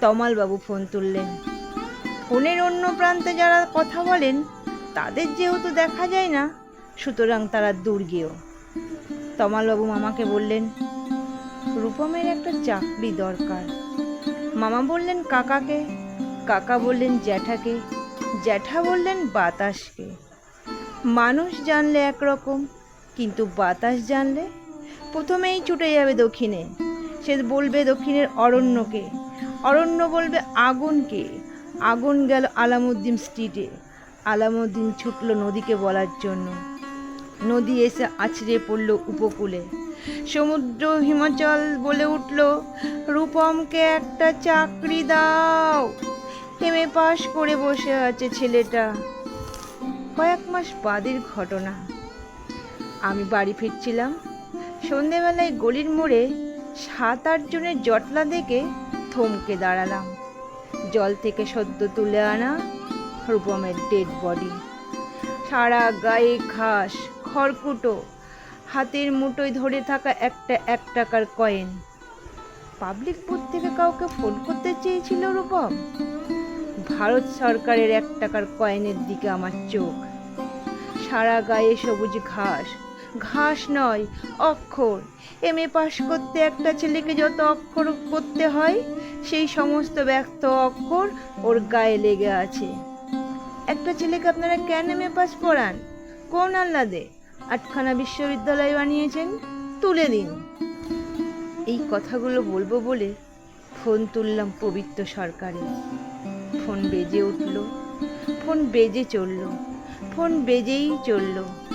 তমালবাবু phone তুললেন। ফোনের অন্য প্রান্তে যারা কথা বলেন, তাদের যেহেতু দেখা যায় না, সুতরাং তারা দুর্গেও তমালবাবু মামাকে বললেন, রূপমের একটা চাকরি দরকার। মামা বললেন, কাকাকে? কাকা বললেন, জ্যাঠাকে। জ্যাঠা বললেন, বাতাসকে। মানুষ জানলে একরকম, কিন্তু বাতাস জানলে প্রথমেই ছুটে যাবে দক্ষিণে। সে বলবে দক্ষিণের অরণ্যকে। অরণ্য বলবে আগুনকে আগুন গেল আলামুদ্দিন স্ট্রিটে আলামুদ্দিন ছুটল নদীকে বলার জন্য। নদী এসে আছড়ে পড়ল উপকূলে। সমুদ্র হিমাচল বলে উঠল, রূপমকে একটা চাকরি দাও। এমএ পাশ করে বসে আছে ছেলেটা। কয়েক মাস বাদের ঘটনা। আমি বাড়ি ফিরছিলাম। সন্ধেবেলায় গলির মোড়ে সাত আট জনের জটলা দেখে থমকে দাঁড়ালাম। জল থেকে সদ্য তুলে আনা রূপমের ডেড বডি সারা গায়ে ঘাস, খড়কুটো, হাতের মুঠোয় ধরে থাকা একটা এক টাকার কয়েন পাবলিক বুথ থেকে কাউকে ফোন করতে চেয়েছিল রূপম। ভারত সরকারের এক টাকার কয়েনের দিকে আমার চোখ। সারা গায়ে সবুজ ঘাস ঘাস নয়, অক্ষর। এম এ পাশ করতে একটা ছেলেকে যত অক্ষর করতে হয়, সেই সমস্ত ব্যক্ত অক্ষর ওর গায়ে লেগে আছে। একটা ছেলেকে আপনারা কেন এম এ পাস পড়ান? কোন আহ্লাদে? আটখানা বিশ্ববিদ্যালয় বানিয়েছেন? তুলে দিন। এই কথাগুলো বলব বলে ফোন তুললাম পবিত্র সরকারে। ফোন বেজে উঠল। ফোন বেজে চলল। ফোন বেজেই চলল।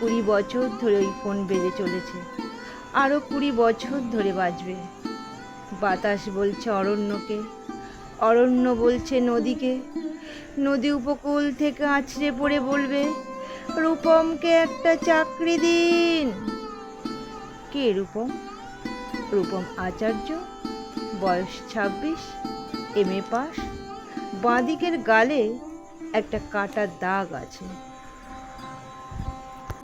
কুড়ি বছর ধরে ওই ফোন বেজে চলেছে। আরও কুড়ি বছর ধরে বাজবে। বাতাস বলছে অরণ্যকে, অরণ্য বলছে নদীকে। নদী উপকূল থেকে আছড়ে পড়ে বলবে, রূপমকে একটা চাকরি দিন। কে রূপম? রূপম আচার্য, বয়স ছাব্বিশ, এম এ পাস বাঁদিকের গালে একটা কাটার দাগ আছে।